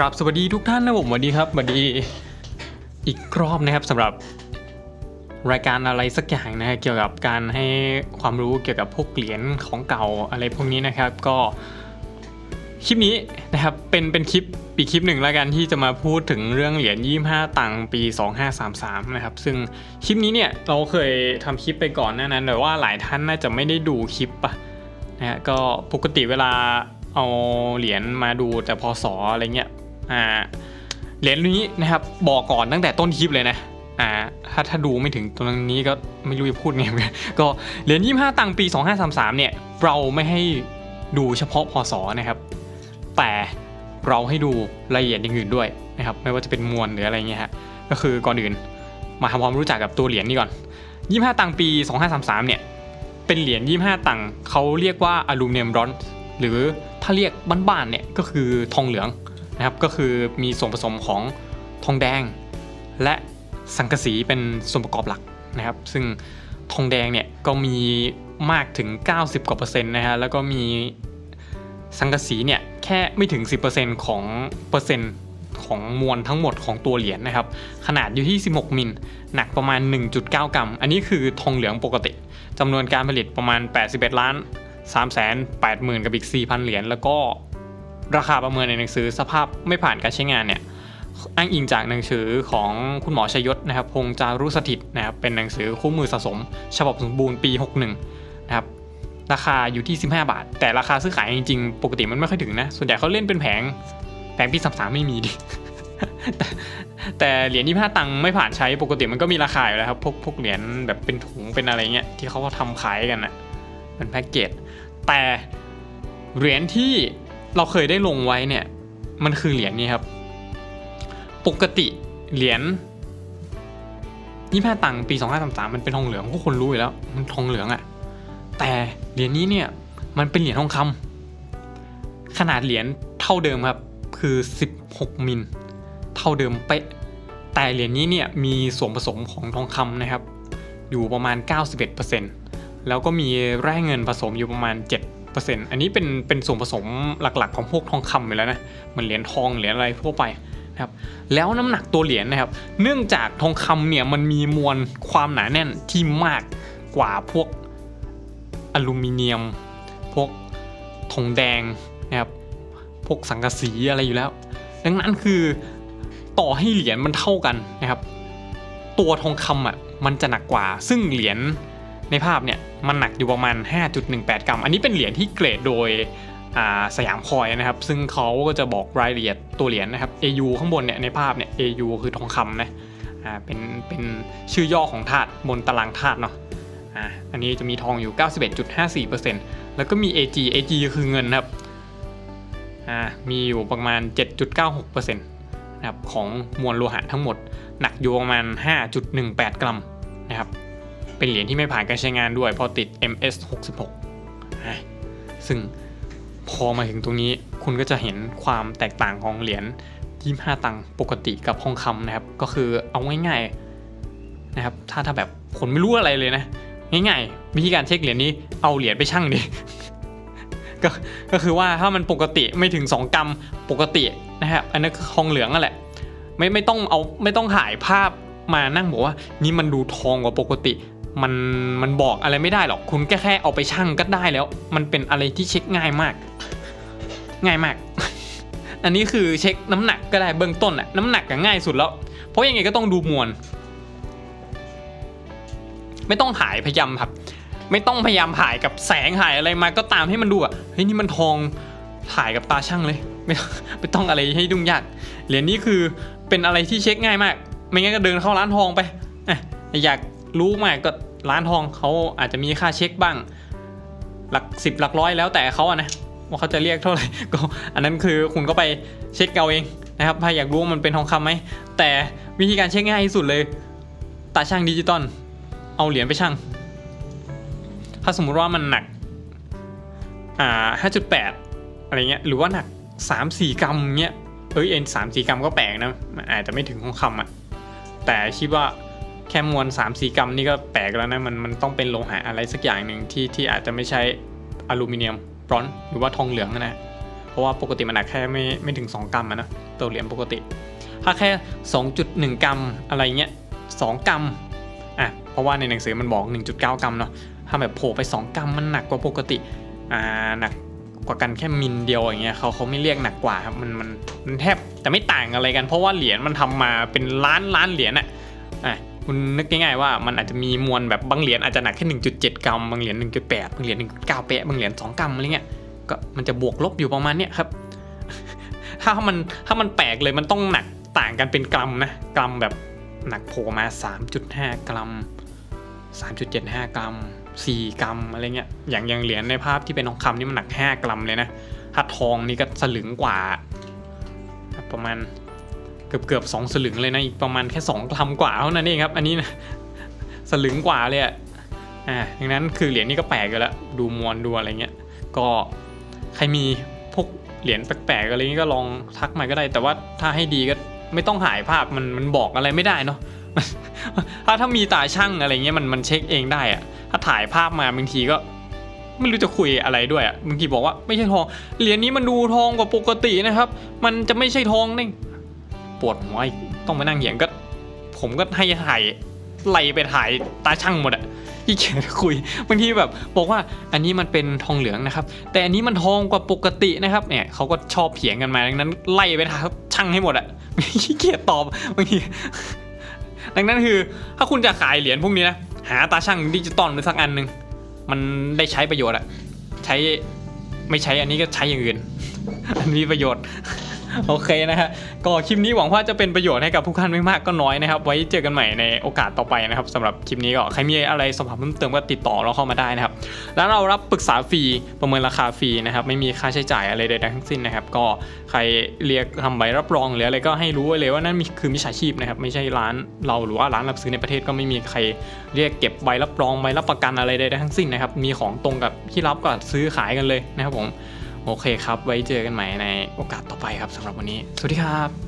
ครับสวัสดีทุกท่านนะผมสวัสดีครับสวัสดีอีกรอบนะครับสำหรับรายการอะไรสักอย่างนะฮะเกี่ยวกับการให้ความรู้เกี่ยวกับพวกเหรียญของเก่าอะไรพวกนี้นะครับ ก็คลิปนี้นะครับเป็นเป็นคลิปอีคลิปหนึ่งแล้วกันที่จะมาพูดถึงเรื่องเหรียญ25 ตังค์ปี 2533นะครับซึ่งคลิปนี้เนี่ยเราเคยทำคลิปไปก่อนหน้านั้นแต่ว่าหลายท่านน่าจะไม่ได้ดูคลิปปะนะฮะก็ปกติเวลาเอาเหรียญมาดูแต่พศอะไรเงี้ย อ่าเหรียญนี้นะครับบอกก่อนตั้งแต่ต้นคลิปเลยนะอ่าถ้าถ้าดูไม่ถึงตรงนี้ก็ไม่รู้จะพูดไงก็เหรียญ25 ตังค์ปี 2533 เนี่ย เราไม่ให้ดูเฉพาะพศนะครับ แต่เราให้ดูรายละเอียดอย่างอื่นด้วยนะครับไม่ว่าจะเป็นมวลหรืออะไรเงี้ยฮะก็คือก่อนอื่นมาทำความรู้จักกับตัวเหรียญนี้ก่อน 25 ตังค์ปี 2533 เนี่ยเป็นเหรียญ 25 ตังค์เขาเรียกว่าอลูมิเนียมบรอนซ์หรือถ้าเรียกบ้านๆเนี่ยก็คือทองเหลือง นะครับก็คือมีส่วนผสมของทองแดง และสังกะสีเป็นส่วนประกอบหลักนะครับ ซึ่งทองแดงเนี่ยก็มีมากถึง 90กว่าเปอร์เซ็นต์นะฮะแล้วก็มีสังกะสีเนี่ยแค่ไม่ถึง 10%ของเปอร์เซ็นต์ของมวลทั้งหมดของตัวเหรียญนะครับ ขนาดอยู่ที่ 16 มิล หนักประมาณ 1.9 กรัม อันนี้คือทองเหลืองปกติจำนวนการผลิตประมาณ 81 ล้าน3แสน8หมื่นกับอีก 4,000 เหรียญแล้วก็ ราคาประเมินในหนังสือสภาพไม่ผ่านการใช้งานเนี่ยอ้างอิงจากหนังสือของคุณหมอชยศนะครับพงจารุสถิตนะครับเป็นหนังสือคู่มือสะสม ฉบับสมบูรณ์ปี 61 นะครับราคาอยู่ที่ 15 บาท แต่ราคาซื้อขายจริงๆ ปกติมันไม่ค่อยถึงนะ ส่วนใหญ่เขาเล่นเป็นแผง แผงปี33ไม่มีดิแต่แต่เหรียญ25ตังค์ไม่ผ่านใช้ปกติมันก็มีราคาอยู่แล้วครับ พวกพวกเหรียญแบบเป็นถุงเป็นอะไรเงี้ยที่เขาทำขายกันนะเป็นแพ็กเกจแต่เหรียญที่ เราเคยได้ลงไว้เนี่ย มันคือเหรียญนี้ครับ ปกติเหรียญ25ตังค์ปี2533มันเป็นทองเหลืองทุกคนรู้อยู่แล้ว มันทองเหลืองอะแต่เหรียญนี้เนี่ยมันเป็นเหรียญทองคำขนาดเหรียญเท่าเดิมครับ คือ16มิล เท่าเดิมเป๊ะ แต่เหรียญนี้เนี่ยมีส่วนผสมของทองคำนะครับ อยู่ประมาณ 91%แล้วก็มีแร่เงินผสมอยู่ประมาณ 7 อันนี้เป็นเป็นส่วนผสมหลักๆ ของพวกทองคำอยู่แล้วนะเหมือนเหรียญทองเหรียญอะไรทั่วไปนะครับแล้วน้ำหนักตัวเหรียญนะครับ เนื่องจากทองคำเนี่ยมันมีมวลความหนาแน่นที่มากกว่าพวกอลูมิเนียม พวกทองแดงนะครับพวกสังกะสีอะไรอยู่แล้ว ดังนั้นคือต่อให้เหรียญมันเท่ากันนะครับ ตัวทองคำอะมันจะหนักกว่า ซึ่งเหรียญ ในภาพเนี่ยมันหนักอยู่ประมาณ 5.18 กรัม อันนี้เป็นเหรียญที่เกรดโดยสยามคอยนะครับ ซึ่งเขาก็จะบอกรายละเอียดตัวเหรียญนะครับ AU ข้างบนเนี่ยในภาพเนี่ย AU คือทองคำนะอ่าเป็นเป็นชื่อย่อของธาตุบนตารางธาตุเนาะอ่าอันนี้จะมีทองอยู่ 91.54%แล้วก็มี AG AG คือเงินนะครับอ่ามีอยู่ประมาณ 7.96%นะครับของมวลโลหะทั้งหมด หนักอยู่ประมาณ 5.18 กรัมนะครับ เป็นเหรียญที่ไม่ผ่านการใช้งานด้วยเพราะติด MS 66ซึ่งพอมาถึงตรงนี้คุณก็จะเห็นความแตกต่างของเหรียญ25 ตังค์ปกติกับทองคำนะครับ ก็คือเอาง่ายๆนะครับ ถ้าถ้าแบบคนไม่รู้อะไรเลยนะ ง่ายๆวิธีการเช็คเหรียญนี้เอาเหรียญไปชั่งดิก็ก็คือว่าถ้ามันปกติไม่ถึง 2 กรัมปกตินะครับอันนั้นคือทองเหลืองนั่นแหละ ไม่ไม่ต้องเอาไม่ต้องถ่ายภาพมานั่งบอกว่านี่มันดูทองกว่าปกติ มันมันบอกอะไรไม่ได้หรอก คุณแค่แค่เอาไปชั่งก็ได้แล้ว มันเป็นอะไรที่เช็คง่ายมาก ง่ายมาก อันนี้คือเช็คน้ำหนักก็ได้เบื้องต้นอะน้ำหนักก็ง่ายสุดแล้ว เพราะยังไงก็ต้องดูมวล ไม่ต้องถ่ายพยายามครับ ไม่ต้องพยายามถ่ายกับแสงถ่ายอะไรมาก็ตามให้มันดูอะเฮ้ยนี่มันทองถ่ายกับตาช่างเลย ไม่ต้องไม่ต้องอะไรให้ยุ่งยากเหรียญนี้คือเป็นอะไรที่เช็คง่ายมาก ไม่งั้นก็เดินเข้าร้านทองไปออยาก รู้มากก็ร้านทองเขาอาจจะมีค่าเช็คบ้าง หลักสิบหลักร้อยแล้วแต่เขาอะนะว่าเขาจะเรียกเท่าไหร่ก็อันนั้นคือคุณก็ไปเช็คเอาเองนะครับถ้าอยากรู้ว่ามันเป็นทองคำไหมแต่วิธีการเช็คง่ายที่สุดเลยตาช่างดิจิตอลเอาเหรียญไปช่างถ้าสมมุติว่ามันหนักอ่าห้าจุดแปดอะไรเงี้ยหรือว่าหนักสามสี่กรัมเงี้ยเอ้ยเอ็นสามสี่กรัมก็แปลกนะมันอาจจะไม่ถึงทองคำอะแต่คิดว่า แค่มวลสามสี่กรัมนี่ก็แปลกแล้วนะมันมันต้องเป็นโลหะอะไรสักอย่างหนึ่งที่ที่อาจจะไม่ใช่อลูมิเนียมบรอนซ์หรือว่าทองเหลืองนะ เพราะว่าปกติมันหนักแค่ไม่ไม่ถึง 2 กรัมนะตัวเหรียญปกติ ถ้าแค่ 2.1 กรัมอะไรเงี้ย2กรัมอะเพราะว่าในหนังสือมันบอก 1.9 กรัมเนาะถ้าแบบโผล่ไป 2 กรัมมันหนักกว่าปกติอ่าหนักกว่ากันแค่มิลเดียวอย่างเงี้ยเขาเขาไม่เรียกหนักกว่าครับมันมันมันแทบแต่ไม่ต่างอะไรกัน เพราะว่าเหรียญมันทำมาเป็นล้านล้านเหรียญอะอะ คุณนึกง่ายๆว่ามันอาจจะมีมวลแบบบางเหรียญอาจจะหนักแค่1.7 กรัมบางเหรียญ1.8บางเหรียญ1.9แปะบางเหรียญ2กรัมอะไรเงี้ยก็มันจะบวกลบอยู่ประมาณเนี้ยครับ ถ้ามันถ้ามันแปลกเลยมันต้องหนักต่างกันเป็นกรัมนะกรัมแบบหนักโผล่มา 3.5 กรัม 3.75 กรัม 4 กรัมอะไรเงี้ยอย่างอย่างเหรียญในภาพที่เป็นทองคำนี่มันหนัก 5 กรัมเลยนะถ้าทองนี่ก็สลึงกว่า ประมาณ กือบเกือบสองสลึงเลยนะอีกประมาณแค่2กรัมกว่าเท่านั้นเองครับ อันนี้นะสลึงกว่าเลยอะอ่าดังนั้นคือเหรียญนี่ก็แปลกอยู่แล้วดูมวลดูอะไรเงี้ยก็ใครมีพวกเหรียญแปลกๆอะไรนี้ก็ลองทักมาก็ได้ แต่ว่าถ้าให้ดีก็ไม่ต้องหายภาพมันมันบอกอะไรไม่ได้เนาะถ้าถ้ามีตาช่างอะไรเงี้ยมันมันเช็คเองได้อะถ้าถ่ายภาพมาบางทีก็ไม่รู้จะคุยอะไรด้วยอะบางทีบอกว่าไม่ใช่ทอง เหรียญนี้มันดูทองกว่าปกตินะครับ มันจะไม่ใช่ทองนี่ ปวดหัวต้องมานั่งเหยียงก็ ผมก็ให้ถ่ายไล่ไปถ่ายตาช่างหมดอะขี้เกียจคุยบางทีแบบบอกว่าอันนี้มันเป็นทองเหลืองนะครับ แต่อันนี้มันทองกว่าปกตินะครับเนี่ยเขาก็ชอบเถียงกันมาดังนั้นไล่ไปทางช่างให้หมดอะขี้เกียจตอบบางทีดังนั้นคือถ้าคุณจะขายเหรียญพวกนี้นะหาตาช่างดิจิตอลไปสักอันหนึ่งมันได้ใช้ประโยชน์อะใช้ไม่ใช้อันนี้ก็ใช้อย่างอื่นอันนี้ประโยชน์ โอเคนะฮะก็คลิปนี้หวังว่าจะเป็นประโยชน์ให้กับผู้ท่านไม่มากก็น้อยนะครับ ไว้เจอกันใหม่ในโอกาสต่อไปนะครับสำหรับคลิปนี้ก็ใครมีอะไรสอบถามเพิ่มเติมก็ติดต่อเราเข้ามาได้นะครับ แล้วเรารับปรึกษาฟรีประเมินราคาฟรีนะครับไม่มีค่าใช้จ่ายอะไรใดๆทั้งสิ้นนะครับ ก็ใครเรียกทำใบรับรองหรืออะไรก็ให้รู้ไว้เลยว่านั่นคือมิจฉาชีพนะครับไม่ใช่ร้านเราหรือว่าร้านรับซื้อในประเทศก็ไม่มีใครเรียกเก็บใบรับรองใบรับประกันอะไรใดๆทั้งสิ้นนะครับมีของตรงกับที่รับก็ซื้อขายกันเลยนะครับผม โอเคครับ ไว้เจอกันใหม่ในโอกาสต่อไปครับสำหรับวันนี้ สวัสดีครับ